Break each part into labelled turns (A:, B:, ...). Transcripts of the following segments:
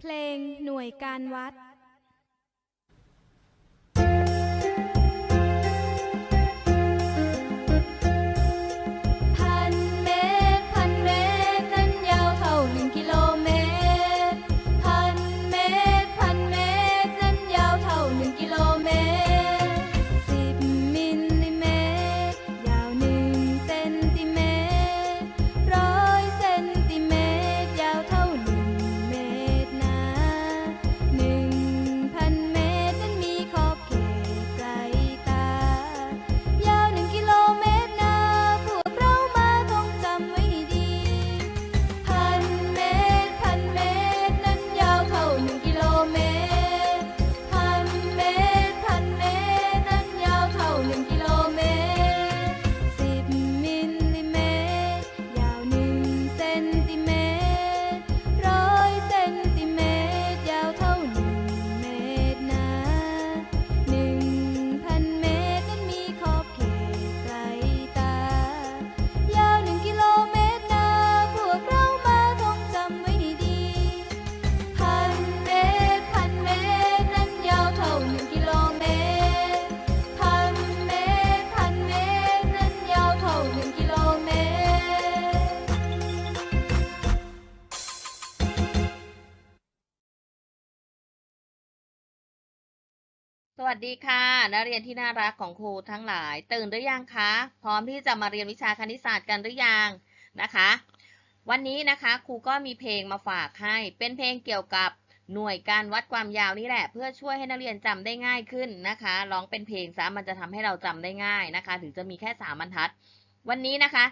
A: เพลงหน่วยการวัด วัสดี
B: ค่ะนักเรียนที่น่ารักของครูทั้งหลาย ตื่นหรือยังคะ พร้อมที่จะมาเรียนวิชาคณิตศาสตร์กันหรือยังนะคะ วันนี้นะคะครูก็มีเพลงมาฝากให้ เป็นเพลงเกี่ยวกับหน่วยการวัดความยาวนี่แหละ เพื่อช่วยให้นักเรียนจำได้ง่ายขึ้นนะคะร้องเป็นเพลงซะมันจะทำให้เราจำได้ง่ายนะคะ ถึงจะมีแค่สามบรรทัด วันนี้นะคะ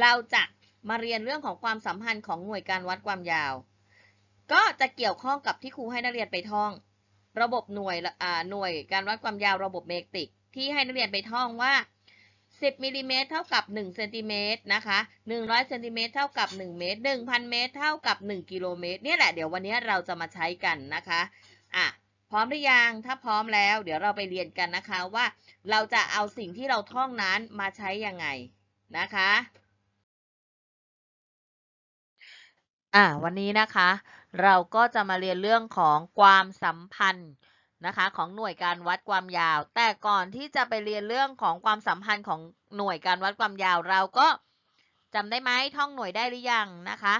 B: เราจะมาเรียนเรื่องของความสัมพันธ์ของหน่วยการวัดความยาว ก็จะเกี่ยวข้องกับที่ครูให้นักเรียนไปท่อง ระบบหน่วยอ่าหน่วยการวัดความยาวระบบเมตริก ที่ให้นักเรียนไปท่องว่า 10มิลลิเมตรเท่ากับ1เซนติเมตรนะคะ100เซนติเมตรเท่ากับ 1 เมตร 1,000 เมตร เท่ากับ 1 กิโลเมตรเนี่ยแหละเดี๋ยววันนี้เราจะมาใช้กันนะคะอะพร้อมหรือยัง ถ้าพร้อมแล้ว เดี๋ยวเราไปเรียนกันนะคะว่าเราจะเอาสิ่งที่เราท่องนั้นมาใช้ยังไงนะคะ อะวันนี้นะคะ เราก็จะมาเรียนเรื่องของความสัมพันธ์นะคะของหน่วยการวัดความยาว แต่ก่อนที่จะไปเรียนเรื่องของความสัมพันธ์ของหน่วยการวัดความยาว เราก็จำได้ไหมท่องหน่วยได้หรือยังนะคะ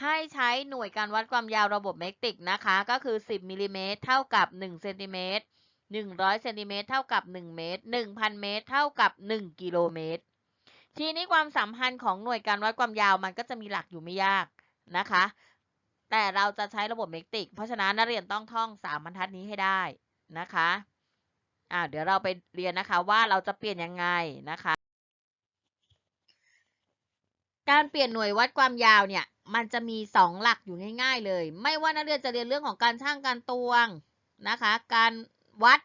B: ให้ใช้หน่วยการวัดความยาวระบบเมตริกนะคะ ก็คือ 10มิลลิเมตรเท่ากับ1เซนติเมตร100เซนติเมตรเท่ากับ 1 เมตร 1,000 เมตร เท่ากับ 1 กิโลเมตร ทีนี้ความสัมพันธ์ของหน่วยการวัดความยาวมันก็จะมีหลักอยู่ไม่ยากนะคะ แต่เราจะใช้ระบบเมตริก เพราะฉะนั้นนักเรียนต้องท่องสามบรรทัดนี้ให้ได้นะคะอ่าเดี๋ยวเราไปเรียนนะคะว่าเราจะเปลี่ยนยังไงนะคะ การเปลี่ยนหน่วยวัดความยาวเนี่ย มันจะมีสองหลักอยู่ง่าย ๆ เลย ไม่ว่านักเรียนจะเรียนเรื่องของการช่างการตวงนะคะ การวัด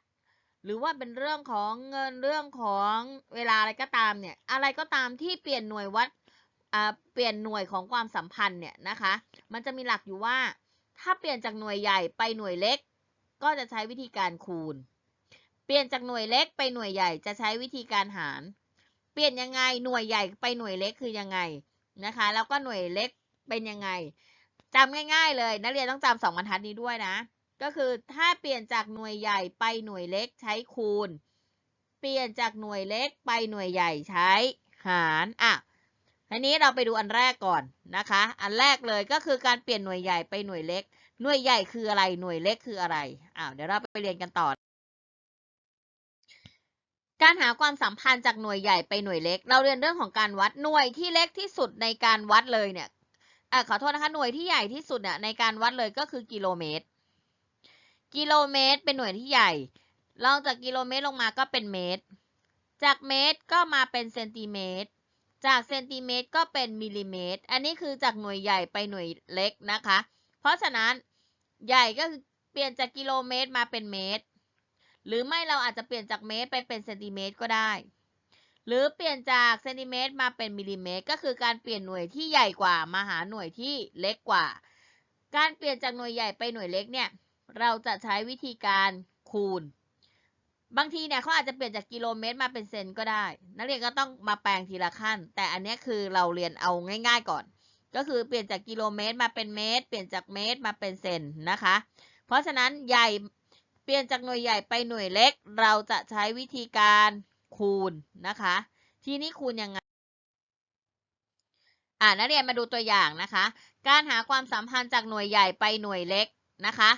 B: หรือว่าเป็นเรื่องของเงินเรื่องของเวลาอะไรก็ตามเนี่ย อะไรก็ตามที่เปลี่ยนหน่วยวัด เปลี่ยนหน่วยของความสัมพันธ์เนี่ยนะคะ มันจะมีหลักอยู่ว่า ถ้าเปลี่ยนจากหน่วยใหญ่ไปหน่วยเล็ก ก็จะใช้วิธีการคูณ เปลี่ยนจากหน่วยเล็กไปหน่วยใหญ่จะใช้วิธีการหาร เปลี่ยนยังไงหน่วยใหญ่ไปหน่วยเล็กคือยังไงนะคะ แล้วก็หน่วยเล็กเป็นยังไงจำง่าย ๆ เลย นักเรียนต้องจำสองบรรทัดนี้ด้วยนะ ก็คือถ้าเปลี่ยนจากหน่วยใหญ่ไปหน่วยเล็กใช้คูณ เปลี่ยนจากหน่วยเล็กไปหน่วยใหญ่ใช้หารอะ ทีนี้เราไปดูอันแรกก่อนนะคะ อันแรกเลยก็คือการเปลี่ยนหน่วยใหญ่ไปหน่วยเล็ก หน่วยใหญ่คืออะไร หน่วยเล็กคืออะไร อ้าว เดี๋ยวเราไปเรียนกันต่อ การหาความสัมพันธ์จากหน่วยใหญ่ไปหน่วยเล็ก เราเรียนเรื่องของการวัด หน่วยที่เล็กที่สุดในการวัดเลยเนี่ยอะขอโทษนะคะ หน่วยที่ใหญ่ที่สุดเนี่ยในการวัดเลยก็คือกิโลเมตร กิโลเมตร เป็นหน่วยที่ใหญ่ลองจากกิโลเมตรลงมาก็เป็นเมตร จากเมตรก็มาเป็นเซนติเมตร จากเซนติเมตรก็เป็นมิลลิเมตร อันนี้คือจากหน่วยใหญ่ไปหน่วยเล็กนะคะ เพราะฉะนั้นใหญ่ก็คือเปลี่ยนจากกิโลเมตรมาเป็นเมตร หรือไม่เราอาจจะเปลี่ยนจากเมตรไปเป็นเซนติเมตรก็ได้ หรือเปลี่ยนจากเซนติเมตรมาเป็นมิลลิเมตร ก็คือการเปลี่ยนหน่วยที่ใหญ่กว่ามาหาหน่วยที่เล็กกว่า การเปลี่ยนจากหน่วยใหญ่ไปหน่วยเล็กเนี่ย เราจะใช้วิธีการคูณ บางทีเนี่ยเขาอาจจะเปลี่ยนจากกิโลเมตรมาเป็นเซนก็ได้ นักเรียนก็ต้องมาแปลงทีละขั้น แต่อันนี้คือเราเรียนเอาง่าย ๆก่อน ก็คือเปลี่ยนจากกิโลเมตรมาเป็นเมตร เปลี่ยนจากเมตรมาเป็นเซนนะคะ เพราะฉะนั้นใหญ่เปลี่ยนจากหน่วยใหญ่ไปหน่วยเล็ก เราจะใช้วิธีการคูณนะคะ ทีนี้คูณยังไงอ่านักเรียนมาดูตัวอย่างนะคะ การหาความสัมพันธ์จากหน่วยใหญ่ไปหน่วยเล็กนะคะ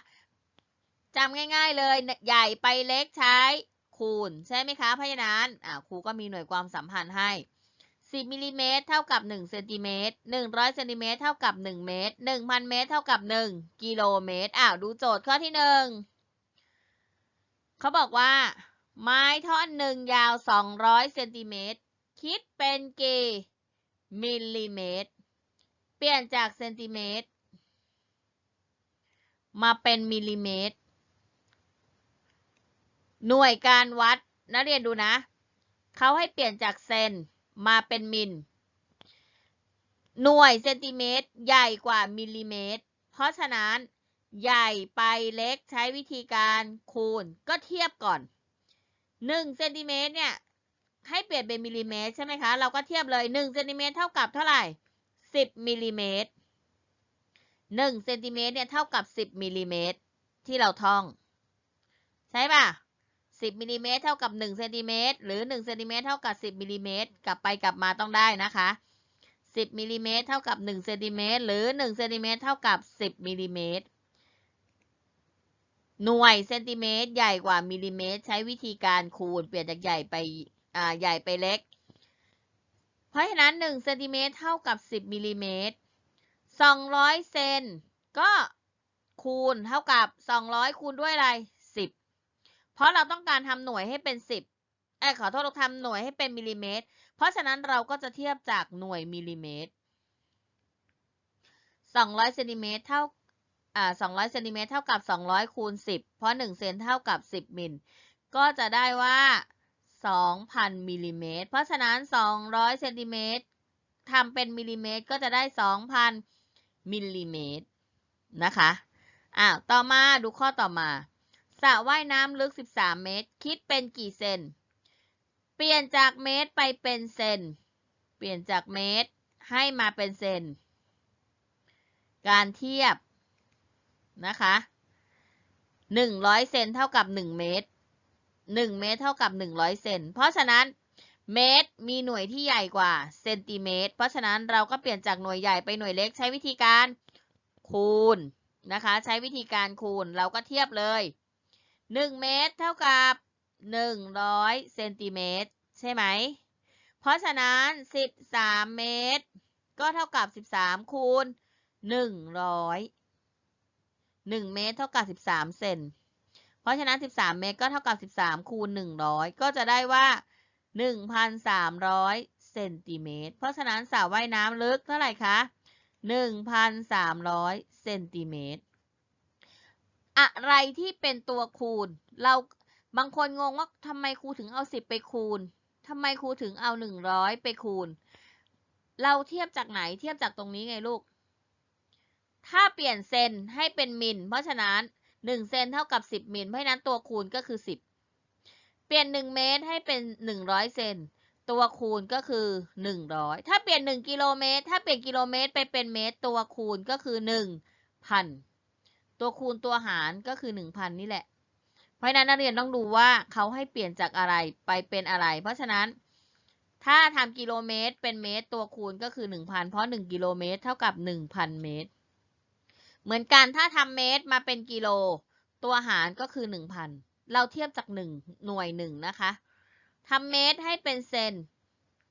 B: จำง่าย ๆ เลยใหญ่ไปเล็กใช้คูณ ใช่ไหมคะเพราะฉะนั้นอ่าครูก็มีหน่วยความสัมพันธ์ให้ 10มิลลิเมตรเท่ากับ1เซนติเมตร100เซนติเมตรเท่ากับ 1 เมตร 1,000 เมตร เท่ากับ 1 กิโลเมตรอ้าวดูโจทย์ข้อที่หนึ่งเขาบอกว่า ไม้ท่อนหนึ่งยาว 200เซนติเมตรคิดเป็นกี่มิลลิเมตร เปลี่ยนจากเซนติเมตร มาเป็นมิลลิเมตร หน่วยการวัดนักเรียนดูนะ เขาให้เปลี่ยนจากเซนมาเป็นมิล หน่วยเซนติเมตรใหญ่กว่ามิลลิเมตร เพราะฉะนั้น ใหญ่ไปเล็กใช้วิธีการคูณก็เทียบก่อน1เซนติเมตรเนี่ยให้เปลี่ยนเป็นมิลลิเมตรใช่ไหมคะ เราก็เทียบเลย1เซนติเมตรเท่ากับเท่าไหร่ 10มิลลิเมตร1เซนติเมตรเนี่ยเท่ากับ 10มิลลิเมตรที่เราท่อง ใช่ป่ะ 10มิลลิเมตรเท่ากับ1เซนติเมตรหรือ1เซนติเมตรเท่ากับ 10มิลลิเมตรกลับไปกลับมาต้องได้นะคะ 10มิลลิเมตรเท่ากับ1เซนติเมตรหรือ1เซนติเมตรเท่ากับ 10มิลลิเมตรหน่วยเซนติเมตรใหญ่กว่ามิลลิเมตร ใช้วิธีการคูณเปลี่ยนจากใหญ่ไปอ่าใหญ่ไปเล็ก เพราะฉะนั้น1เซนติเมตรเท่ากับ 10มิลลิเมตร200เซนก็คูณเท่ากับ 200 คูณด้วยอะไร เพราะเราต้องการทำหน่วยให้เป็น 10เอ้ขอโทษเราทำหน่วยให้เป็นมิลลิเมตร เพราะฉะนั้นเราก็จะเทียบจากหน่วยมิลลิเมตร200เซนติเมตรเท่าอ่า200เซนติเมตรเท่ากับ 200 คูณ 10 เพราะ 1 เซนเท่ากับ 10 มิล ก็จะได้ว่า 2,000 มิลลิเมตร เพราะฉะนั้น 200เซนติเมตรทำเป็นมิลลิเมตร ก็จะได้ 2,000 มิลลิเมตร นะคะอ่าต่อมาดูข้อต่อมา สระว่ายน้ำลึก 13 เมตร คิดเป็นกี่เซน เปลี่ยนจากเมตรไปเป็นเซน เปลี่ยนจากเมตรให้มาเป็นเซน การเทียบนะคะ100 เซนเท่ากับ 1 เมตร 1 เมตรเท่ากับ 100 เซน เพราะฉะนั้นเมตรมีหน่วยที่ใหญ่กว่าเซนติเมตร เพราะฉะนั้นเราก็เปลี่ยนจากหน่วยใหญ่ไปหน่วยเล็กใช้วิธีการคูณนะคะ ใช้วิธีการคูณเราก็เทียบเลย 1 เมตรเท่ากับ 100เซนติเมตรใช่ไหม เพราะฉะนั้น 13 เมตร ก็เท่ากับ 13 คูณ 100 1 เมตรเท่ากับ 13 เซน เพราะฉะนั้น 13 เมตรก็เท่ากับ 13 คูณ 100 ก็จะได้ว่า 1,300 เซนติเมตร เพราะฉะนั้นสระว่ายน้ำลึกเท่าไหร่คะ 1,300 เซนติเมตร อะไรที่เป็นตัวคูณ เราบางคนงงว่าทำไมครูถึงเอา 10 ไปคูณทำไมครูถึงเอา 100 ไปคูณ เราเทียบจากไหนเทียบจากตรงนี้ไงลูก ถ้าเปลี่ยนเซนให้เป็นมิลเพราะฉะนั้น 1 เซนเท่ากับ 10 มิลเพราะฉะนั้นตัวคูณก็คือ 10 เปลี่ยน 1 เมตรให้เป็น 100 เซนตัวคูณก็คือ 100 ถ้าเปลี่ยน 1 กิโลเมตร ถ้าเปลี่ยนกิโลเมตรไปเป็นเมตร ตัวคูณก็คือ 1,000 ตัวคูณตัวหารก็คือ 1,000 นี่แหละ เพราะฉะนั้นนักเรียนต้องดูว่าเขาให้เปลี่ยนจากอะไรไปเป็นอะไร เพราะฉะนั้นถ้าทำกิโลเมตรเป็นเมตรตัวคูณก็คือ 1,000 เพราะ 1 กิโลเมตรเท่ากับ 1,000 เมตร เหมือนกันถ้าทำเมตรมาเป็นกิโล ตัวหารก็คือ 1,000 เราเทียบจาก 1 หน่วย 1 นะคะทำเมตรให้เป็นเซน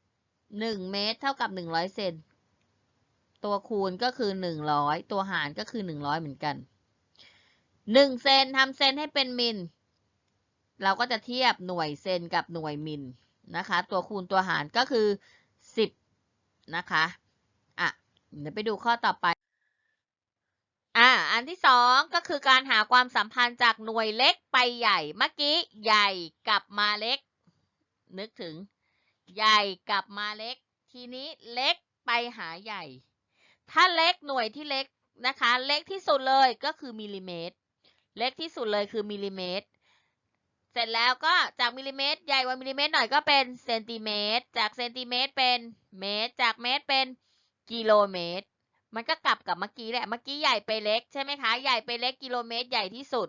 B: 1 เมตรเท่ากับ 100 เซนตัวคูณก็คือ 100 ตัวหารก็คือ 100 เหมือนกัน 1เซนทำเซนให้เป็นมิล เราก็จะเทียบหน่วยเซนกับหน่วยมิลนะคะ ตัวคูณตัวหารก็คือ 10 นะคะอะเดี๋ยวไปดูข้อต่อไปอ่าอันที่สองก็คือการหาความสัมพันธ์จากหน่วยเล็กไปใหญ่ เมื่อกี้ใหญ่กลับมาเล็ก นึกถึง ใหญ่กลับมาเล็ก ทีนี้เล็กไปหาใหญ่ ถ้าเล็กหน่วยที่เล็กนะคะ เล็กที่สุดเลยก็คือมิลลิเมตร เล็กที่สุดเลยคือมิลลิเมตร เสร็จแล้วก็จากมิลลิเมตรใหญ่กว่ามิลลิเมตรหน่อยก็เป็นเซนติเมตร จากเซนติเมตรเป็นเมตร จากเมตรเป็นกิโลเมตร มันก็กลับกับเมื่อกี้แหละ เมื่อกี้ใหญ่ไปเล็กใช่ไหมคะ ใหญ่ไปเล็กกิโลเมตรใหญ่ที่สุด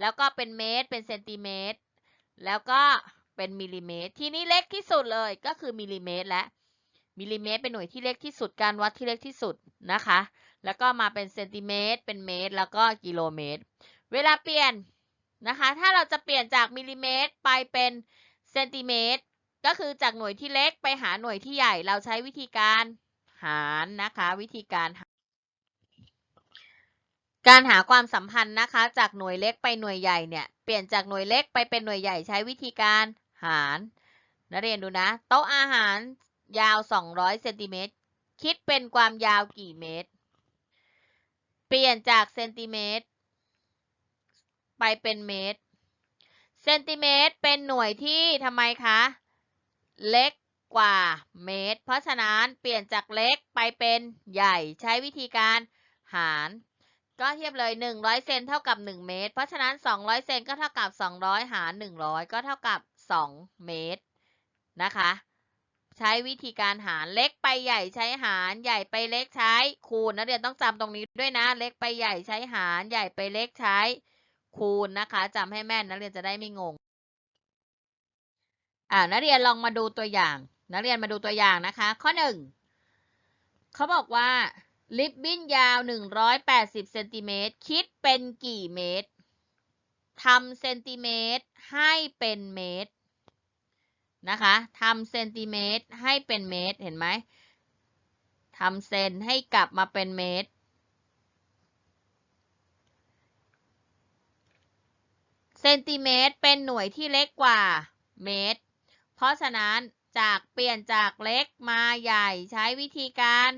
B: แล้วก็เป็นเมตรเป็นเซนติเมตร แล้วก็เป็นมิลลิเมตร ทีนี้เล็กที่สุดเลยก็คือมิลลิเมตรและมิลลิเมตรเป็นหน่วยที่เล็กที่สุดการวัดที่เล็กที่สุดนะคะ แล้วก็มาเป็นเซนติเมตร เป็นเมตร แล้วก็กิโลเมตร เวลาเปลี่ยนนะคะ ถ้าเราจะเปลี่ยนจากมิลลิเมตรไปเป็นเซนติเมตร ก็คือจากหน่วยที่เล็กไปหาหน่วยที่ใหญ่ เราใช้วิธีการหารนะคะ วิธีการหาการหาความสัมพันธ์นะคะ จากหน่วยเล็กไปหน่วยใหญ่เนี่ย เปลี่ยนจากหน่วยเล็กไปเป็นหน่วยใหญ่ใช้วิธีการหารนักเรียนดูนะ โต๊ะอาหารยาว 200เซนติเมตรคิดเป็นความยาวกี่เมตร เปลี่ยนจากเซนติเมตร ไปเป็นเมตร เซนติเมตรเป็นหน่วยที่ทำไมคะ เล็กกว่าเมตร เพราะฉะนั้นเปลี่ยนจากเล็กไปเป็นใหญ่ใช้วิธีการหาร ก็เทียบเลย 100 เซนเท่ากับ 1 เมตร เพราะฉะนั้น 200 เซนก็เท่ากับ 200 หาร 100 ก็เท่ากับ 2 เมตรนะคะ ใช้วิธีการหารเล็กไปใหญ่ใช้หารใหญ่ไปเล็กใช้คูณนักเรียนต้องจำตรงนี้ด้วยนะ เล็กไปใหญ่ใช้หารใหญ่ไปเล็กใช้ คูณนะคะจำให้แม่นนักเรียนจะได้ไม่งง อ่านักเรียนลองมาดูตัวอย่าง นักเรียนมาดูตัวอย่างนะคะ ข้อหนึ่งเขาบอกว่าลิปบิ้นยาว 180เซนติเมตรคิดเป็นกี่เมตรทำเซนติเมตรให้เป็นเมตรนะคะทำเซนติเมตรให้เป็นเมตรเห็นไหมทำเซนให้กลับมาเป็นเมตร เซนติเมตรเป็นหน่วยที่เล็กกว่าเมตร เพราะฉะนั้นจากเปลี่ยนจากเล็กมาใหญ่ใช้วิธีการ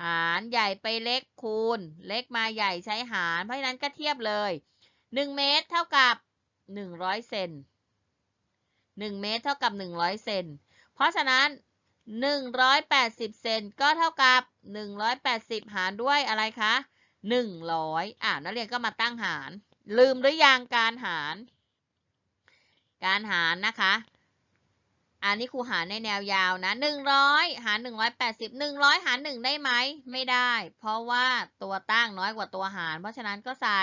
B: หารใหญ่ไปเล็กคูณ เล็กมาใหญ่ใช้หาร เพราะฉะนั้นก็เทียบเลย 1 เมตรเท่ากับ 100 เซน1 เมตรเท่ากับ 100 เซน เพราะฉะนั้น 180 เซนก็เท่ากับ 180 หารด้วยอะไรคะ 100 อ่านักเรียนก็มาตั้งหาร ลืมหรือยังการหาร การหารนะคะ อันนี้ครูหารในแนวยาวนะ100หาร180 100หาร1ได้ไหม ไม่ได้ เพราะว่าตัวตั้งน้อยกว่าตัวหาร เพราะฉะนั้นก็ใส่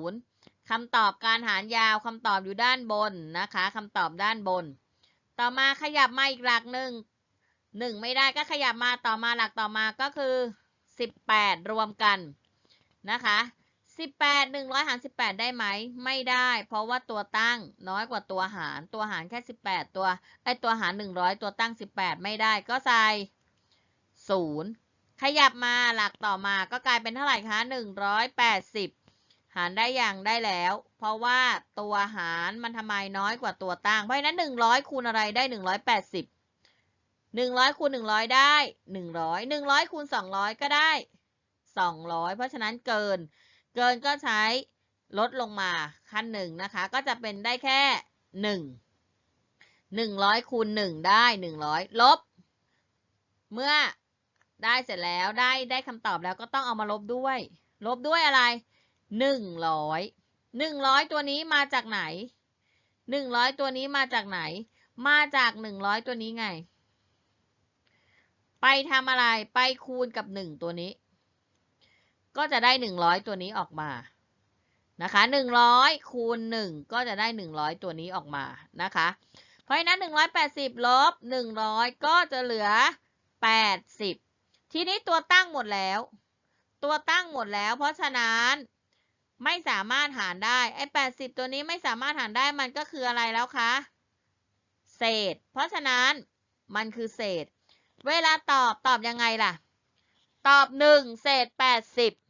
B: 0คำตอบการหารยาวคำตอบอยู่ด้านบนนะคะคำตอบด้านบน ต่อมาขยับมาอีกหลักหนึ่งหนึ่งไม่ได้ก็ขยับมาต่อมาหลักต่อมาก็คือ18รวมกันนะคะ 18 100หาร18 ได้ไหม ไม่ได้ เพราะว่าตัวตั้งน้อยกว่าตัวหาร ตัวหารแค่ 18 ตัวไอตัวหาร 100 ตัวตั้ง 18 ไม่ได้ก็ใส่ 0 ขยับมาหลักต่อมาก็กลายเป็นเท่าไหร่คะ 180 หารได้อย่างได้แล้ว เพราะว่าตัวหารมันทำไมน้อยกว่าตัวตั้ง เพราะฉะนั้น 100 คูณอะไรได้ 180 100คูณ100 ได้ 100 100คูณ200 ก็ได้ 200 เพราะฉะนั้นเกิน เกินก็ใช้ลดลงมาขั้นหนึ่งนะคะ ก็จะเป็นได้แค่หนึ่งหนึ่งร้อยคูณหนึ่งได้หนึ่งร้อยลบ เมื่อได้เสร็จแล้วได้ได้คำตอบแล้วก็ต้องเอามาลบด้วย ลบด้วยอะไรหนึ่งร้อยหนึ่งร้อยตัวนี้มาจากไหนหนึ่งร้อยตัวนี้มาจากไหน มาจากหนึ่งร้อยตัวนี้ไง ไปทำอะไรไปคูณกับหนึ่งตัวนี้ ก็จะได้ 100 ตัวนี้ออกมานะคะ100คูณ1ก็จะได้ 100 ตัวนี้ออกมานะคะ เพราะฉะนั้น 180ลบ100 ก็จะเหลือ 80 ทีนี้ตัวตั้งหมดแล้ว ตัวตั้งหมดแล้ว เพราะฉะนั้นไม่สามารถหารได้ไอ้80 ตัวนี้ไม่สามารถหารได้มันก็คืออะไรแล้วคะ เศษ เพราะฉะนั้นมันคือเศษ เวลาตอบตอบยังไงล่ะ ตอบ 1 เศษ 80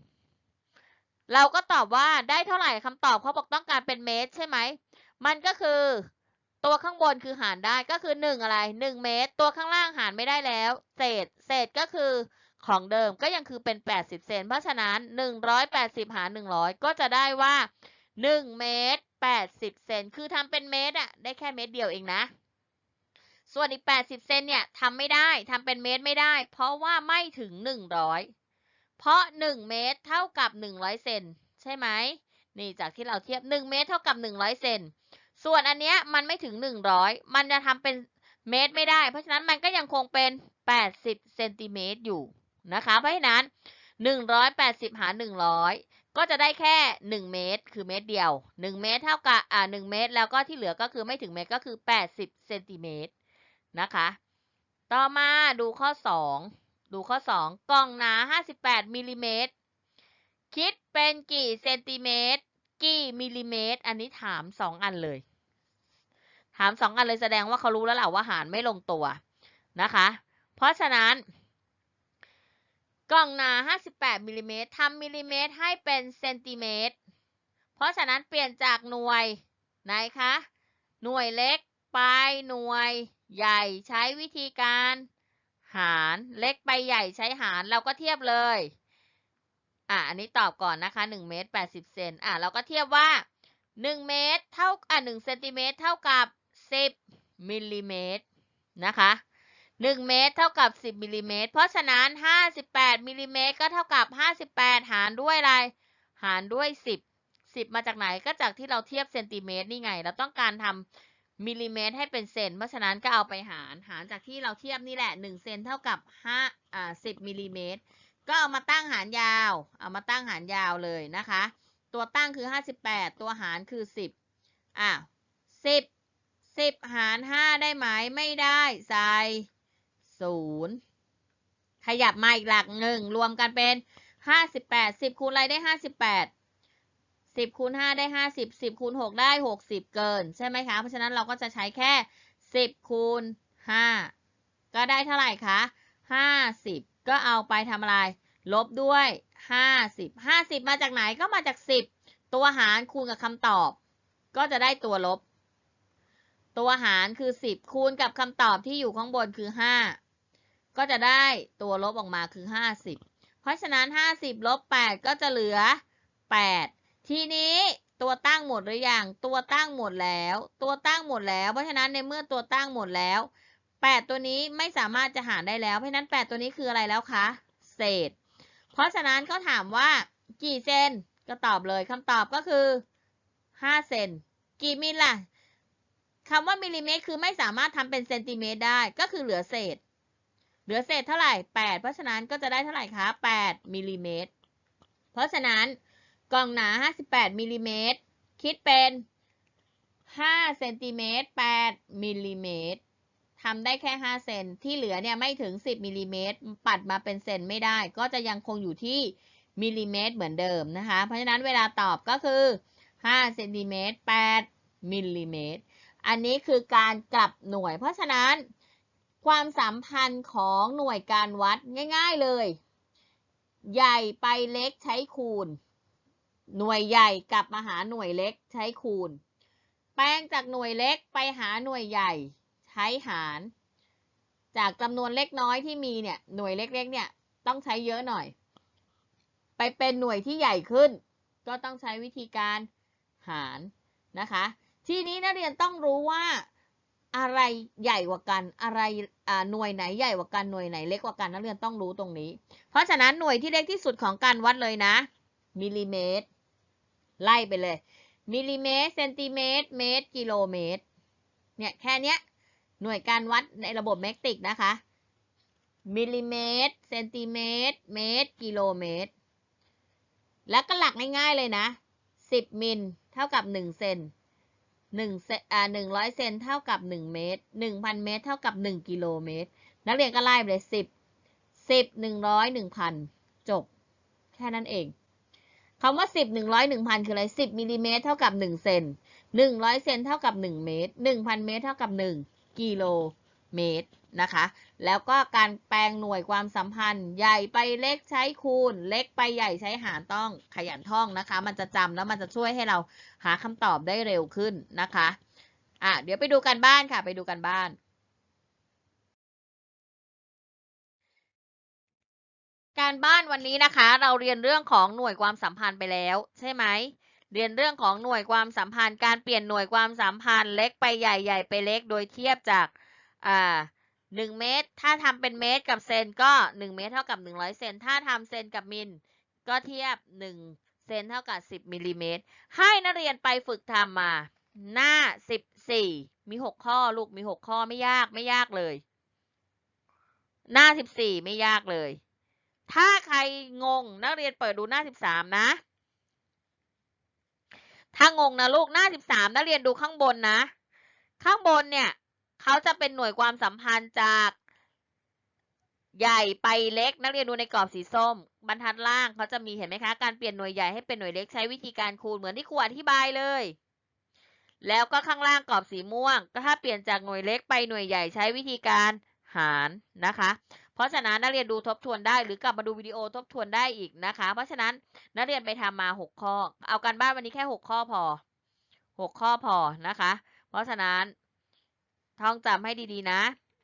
B: เราก็ตอบว่าได้เท่าไหร่คำตอบเขาบอกต้องการเป็นเมตรใช่ไหม มันก็คือ ตัวข้างบนคือหารได้ก็คือ 1 อะไร 1 เมตร ตัวข้างล่างหารไม่ได้แล้ว เศษ เศษก็คือของเดิมก็ยังคือเป็น 80 เซน เพราะฉะนั้น 180 หาร 100 ก็จะได้ว่า 1 เมตร 80 เซน คือทำเป็นเมตรอะได้แค่เมตรเดียวเองนะ ส่วนอีก 80 เซนเนี่ยทำไม่ได้ทำเป็นเมตรไม่ได้ เพราะว่าไม่ถึง 100 เพราะ 1 เมตรเท่ากับ 100 เซนใช่ไหมนี่จากที่เราเทียบ 1 เมตรเท่ากับ 100 เซนส่วนอันเนี้ยมันไม่ถึง 100 มันจะทำเป็นเมตรไม่ได้ เพราะฉะนั้นมันก็ยังคงเป็น 80 เซนติเมตรอยู่นะคะ เพราะฉะนั้นหนึ่งร้อยแปดสิบหารหนึ่งร้อยก็จะได้แค่หนึ่งเมตร คือเมตรเดียวหนึ่งเมตรเท่ากับอ่าหนึ่งเมตร แล้วก็ที่เหลือก็คือไม่ถึงเมตรก็คือแปดสิบเซนติเมตรนะคะ ต่อมาดูข้อสอง ดูข้อสองกล่องหนาห้าสิบแปดมิลลิเมตร คิดเป็นกี่เซนติเมตร กี่มิลลิเมตร อันนี้ถามสองอันเลย ถามสองอันเลยแสดงว่าเขารู้แล้วแหละว่าหารไม่ลงตัวนะคะ เพราะฉะนั้น กล่องหนา 58มิลลิเมตรทำมิลลิเมตรให้เป็นเซนติเมตร เพราะฉะนั้นเปลี่ยนจากหน่วยไหนคะ หน่วยเล็กไปหน่วยใหญ่ใช้วิธีการ หารเล็กไปใหญ่ใช้หารเราก็เทียบเลย อะอันนี้ตอบก่อนนะคะ1เมตร80เซนอะเราก็เทียบว่า 1 เมตรเท่าอะ1เซนติเมตรเท่ากับ 10มิลลิเมตรนะคะ1เมตรเท่ากับ 10มิลลิเมตรเพราะฉะนั้น 58มิลลิเมตรก็เท่ากับ 58 หารด้วยอะไร หารด้วย 10 10 มาจากไหนก็จากที่เราเทียบเซนติเมตรนี่ไง เราต้องการทำ มิลลิเมตรให้เป็นเซน เพราะฉะนั้นก็เอาไปหาร หารจากที่เราเทียบนี่แหละ1เซนเท่ากับ5อ่า10มิลลิเมตร ก็เอามาตั้งหารยาว เอามาตั้งหารยาวเลยนะคะ ตัวตั้งคือ 58 ตัวหารคือ 10อะ10 10 หาร 5 ได้ไหม ไม่ได้ ใส่0ขยับมาอีกหลักหนึ่ง รวมกันเป็น 58 10คูณอะไรได้ 58 10คูณ5ได้ 50 10คูณ6ได้ 60 เกิน ใช่ไหมคะ เพราะฉะนั้นเราก็จะใช้แค่ 10คูณ5ก็ได้เท่าไหร่คะ 50 ก็เอาไปทำอะไร ลบด้วย 50 50 มาจากไหนก็มาจาก 10 ตัวหารคูณกับคำตอบ ก็จะได้ตัวลบ ตัวหารคือ 10 คูณกับคำตอบที่อยู่ข้างบนคือ 5 ก็จะได้ตัวลบออกมาคือ 50 เพราะฉะนั้น 50ลบ8ก็จะเหลือ 8 ทีนี้ตัวตั้งหมดหรือยัง ตัวตั้งหมดแล้ว ตัวตั้งหมดแล้ว เพราะฉะนั้นในเมื่อตัวตั้งหมดแล้ว 8 ตัวนี้ไม่สามารถจะหารได้แล้ว เพราะฉะนั้น 8 ตัวนี้คืออะไรแล้วคะ เศษ เพราะฉะนั้นก็ถามว่ากี่เซน ก็ตอบเลยคำตอบก็คือ 5 เซน กี่มิลล่ะคำว่ามิลลิเมตรคือไม่สามารถทำเป็นเซนติเมตรได้ ก็คือเหลือเศษ เหลือเศษเท่าไหร่ 8 เพราะฉะนั้นก็จะได้เท่าไหร่คะ 8 มิลลิเมตร เพราะฉะนั้น กล่องหนา 58มิลลิเมตรคิดเป็น5เซนติเมตร8มิลลิเมตรทำได้แค่ 5 เซนที่เหลือเนี่ยไม่ถึง 10มิลลิเมตรปัดมาเป็นเซนไม่ได้ ก็จะยังคงอยู่ที่มิลลิเมตรเหมือนเดิมนะคะ เพราะฉะนั้นเวลาตอบก็คือ5เซนติเมตร8มิลลิเมตรอันนี้คือการกลับหน่วย เพราะฉะนั้น ความสัมพันธ์ของหน่วยการวัดง่าย ๆเลย ใหญ่ไปเล็กใช้คูณ หน่วยใหญ่กลับมาหาหน่วยเล็กใช้คูณ แปลงจากหน่วยเล็กไปหาหน่วยใหญ่ใช้หาร จากจำนวนเล็กน้อยที่มีเนี่ยหน่วยเล็กๆเนี่ยต้องใช้เยอะหน่อย ไปเป็นหน่วยที่ใหญ่ขึ้น ก็ต้องใช้วิธีการหารนะคะ ทีนี้นักเรียนต้องรู้ว่าอะไรใหญ่กว่ากันอะไรหน่วยไหนใหญ่กว่ากันหน่วยไหนเล็กกว่ากันนักเรียนต้องรู้ตรงนี้ เพราะฉะนั้นหน่วยที่เล็กที่สุดของการวัดเลยนะมิลลิเมตร ไล่ไปเลย มิลลิเมตร เซนติเมตร เมตร กิโลเมตร เนี่ย แค่เนี้ย หน่วยการวัดในระบบเมกติกนะคะ มิลลิเมตร เซนติเมตร เมตร กิโลเมตร แล้วก็หลักง่ายๆเลยนะ 10 มิล เท่ากับ 1 เซน1เซนอ่า100 เซนเท่ากับ 1 เมตร 1,000 เมตร เท่ากับ 1 กิโลเมตร นักเรียนก็ไล่ไปเลย 10 10 100 1,000 จบ แค่นั้นเอง คำว่า 10 100 1,000 คืออะไร 10มิลลิเมตรเท่ากับ 1 เซน100 เซนเท่ากับ 1 เมตร 1,000 เมตรเท่ากับ 1 กิโลเมตรนะคะ แล้วก็การแปลงหน่วยความสัมพันธ์ ใหญ่ไปเล็กใช้คูณ เล็กไปใหญ่ใช้หารต้องขยันท่องนะคะ มันจะจำแล้วมันจะช่วยให้เราหาคำตอบได้เร็วขึ้นนะคะ อะ เดี๋ยวไปดูกันบ้านค่ะ ไปดูกันบ้าน การบ้านวันนี้นะคะ เราเรียนเรื่องของหน่วยความสัมพันธ์ไปแล้ว ใช่ไหมเรียนเรื่องของหน่วยความสัมพันธ์ การเปลี่ยนหน่วยความสัมพันธ์ เล็กไปใหญ่ใหญ่ไปเล็กโดยเทียบจากอ่าหนึ่งเมตร ถ้าทำเป็นเมตรกับเซนก็หนึ่งเมตรเท่ากับหนึ่งร้อยเซนถ้าทำเซนกับมิลก็เทียบหนึ่งเซนเท่ากับสิบมิลลิเมตรให้นักเรียนไปฝึกทำมา หน้าสิบสี่มีหกข้อลูกมีหกข้อไม่ยากไม่ยากเลย หน้าสิบสี่ไม่ยากเลย ถ้าใครงงนักเรียนเปิดดูหน้าสิบสามนะ ถ้างงนะลูกหน้าสิบสามนักเรียนดูข้างบนนะ ข้างบนเนี่ยเขาจะเป็นหน่วยความสัมพันธ์จากใหญ่ไปเล็ก นักเรียนดูในกรอบสีส้ม บรรทัดล่างเขาจะมีเห็นไหมคะ การเปลี่ยนหน่วยใหญ่ให้เป็นหน่วยเล็กใช้วิธีการคูณเหมือนที่ครูอธิบายเลย แล้วก็ข้างล่างกรอบสีม่วง ก็ถ้าเปลี่ยนจากหน่วยเล็กไปหน่วยใหญ่ใช้วิธีการหารนะคะ เพราะฉะนั้นนักเรียนดูทบทวนได้ หรือกลับมาดูวิดีโอทบทวนได้อีกนะคะ เพราะฉะนั้นนักเรียนไปทำมาหกข้อ เอาการบ้านวันนี้แค่หกข้อพอหกข้อพอนะคะ เพราะฉะนั้นท่องจำให้ดีๆนะ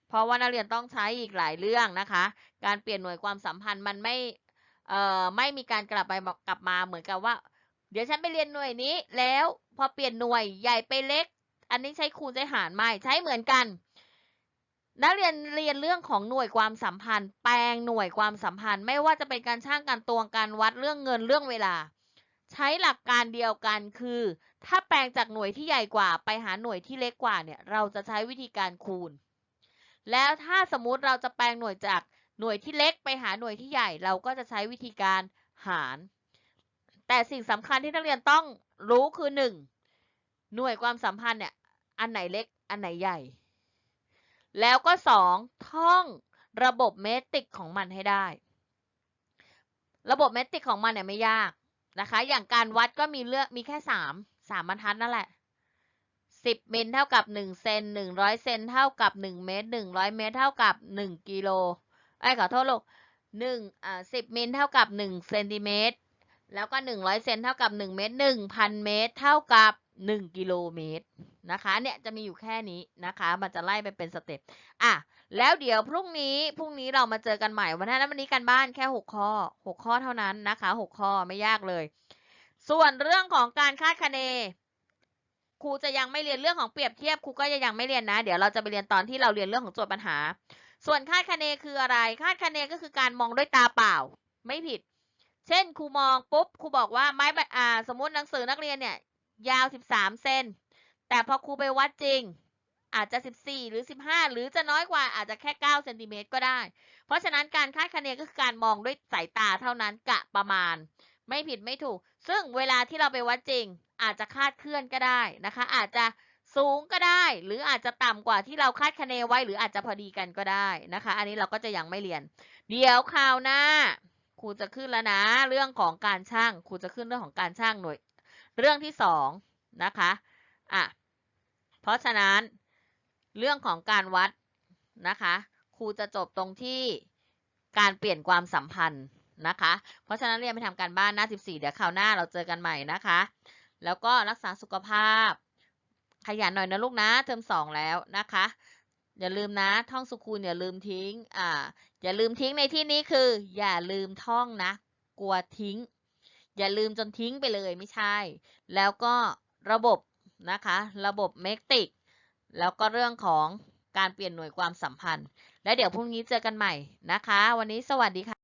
B: เพราะว่านักเรียนต้องใช้อีกหลายเรื่องนะคะ การเปลี่ยนหน่วยความสัมพันธ์มันไม่เอ่อไม่มีการกลับไปกลับมาเหมือนกับว่า เดี๋ยวฉันไปเรียนหน่วยนี้แล้วพอเปลี่ยนหน่วยใหญ่ไปเล็ก อันนี้ใช้คูณใช้หารไม่ใช้เหมือนกัน นักเรียนเรียนเรื่องของหน่วยความสัมพันธ์ แปลงหน่วยความสัมพันธ์ ไม่ว่าจะเป็นการช่างการตวงการวัดเรื่องเงินเรื่องเวลา ใช้หลักการเดียวกันคือ ถ้าแปลงจากหน่วยที่ใหญ่กว่า ไปหาหน่วยที่เล็กกว่าเนี่ยเราจะใช้วิธีการคูณ แล้วถ้าสมมุติเราจะแปลงหน่วยจากหน่วยที่เล็กไปหาหน่วยที่ใหญ่ เราก็จะใช้วิธีการหาร แต่สิ่งสำคัญที่นักเรียนต้องรู้คือหนึ่งหน่วยความสัมพันธ์เนี่ยอันไหนเล็กอันไหนใหญ่ แล้วก็สองท่องระบบเมตริกของมันให้ได้ ระบบเมตริกของมันเนี่ยไม่ยากนะคะ อย่างการวัดก็มีเลือกมีแค่สามสามบรรทัดนั่นแหละสิบมิลเท่ากับหนึ่งเซนหนึ่งร้อยเซนเท่ากับหนึ่งเมตรหนึ่งร้อยเมตรเท่ากับหนึ่งกิโลไอ้ขอโทษลูกหนึ่งอ่าสิบมิลเท่ากับหนึ่งเซนติเมตร แล้วก็หนึ่งร้อยเซนเท่ากับหนึ่งเมตรหนึ่งพันเมตร เท่ากับ หนึ่งกิโลเมตรนะคะเนี่ยจะมีอยู่แค่นี้นะคะ มันจะไล่ไปเป็นสเต็ปอะแล้วเดี๋ยวพรุ่งนี้พรุ่งนี้เรามาเจอกันใหม่วันนั้นวันนี้กันบ้านแค่หกข้อหกข้อเท่านั้นนะคะหกข้อไม่ยากเลย ส่วนเรื่องของการคาดคะเนครูจะยังไม่เรียนเรื่องของเปรียบเทียบครูก็จะยังไม่เรียนนะ เดี๋ยวเราจะไปเรียนตอนที่เราเรียนเรื่องของโจทย์ปัญหา ส่วนคาดคะเนคืออะไร คาดคะเนก็คือการมองด้วยตาเปล่า ไม่ผิด เช่นครูมองปุ๊บครูบอกว่าไม้บรรอ่าสมมติหนังสือนักเรียนเนี่ย ยาว 13 เซน แต่พอครูไปวัดจริง อาจจะ 14 หรือ 15 หรือจะน้อยกว่าอาจจะแค่ 9 เซนติเมตรก็ได้ เพราะฉะนั้นการคาดคะเนก็คือการมองด้วยสายตาเท่านั้นกะประมาณ ไม่ผิดไม่ถูก ซึ่งเวลาที่เราไปวัดจริง อาจจะคาดเคลื่อนก็ได้นะคะ อาจจะสูงก็ได้ หรืออาจจะต่ำกว่าที่เราคาดคะเนไว้ หรืออาจจะพอดีกันก็ได้นะคะ อันนี้เราก็จะยังไม่เรียน เดี๋ยวคราวหน้าครูจะขึ้นแล้วนะ เรื่องของการช่างครูจะขึ้นเรื่องของการช่างหน่วย เรื่องที่สองนะคะอะเพราะฉะนั้นเรื่องของการวัดนะคะครูจะจบตรงที่การเปลี่ยนความสัมพันธ์นะคะ เพราะฉะนั้นเรียนไปทำการบ้านหน้า 14 เดี๋ยวคราวหน้าเราเจอกันใหม่นะคะ แล้วก็รักษาสุขภาพ ขยันหน่อยนะลูกนะเทอมสองแล้วนะคะ อย่าลืมนะท่องสุคูณอย่าลืมทิ้งอ่าอย่าลืมทิ้งในที่นี้คือ อย่าลืมท่องนะ กลัวทิ้ง อย่าลืมจนทิ้งไปเลยไม่ใช่ แล้วก็ระบบนะคะ ระบบเมกติก แล้วก็เรื่องของการเปลี่ยนหน่วยความสัมพันธ์ และเดี๋ยวพรุ่งนี้เจอกันใหม่นะคะ วันนี้สวัสดีค่ะ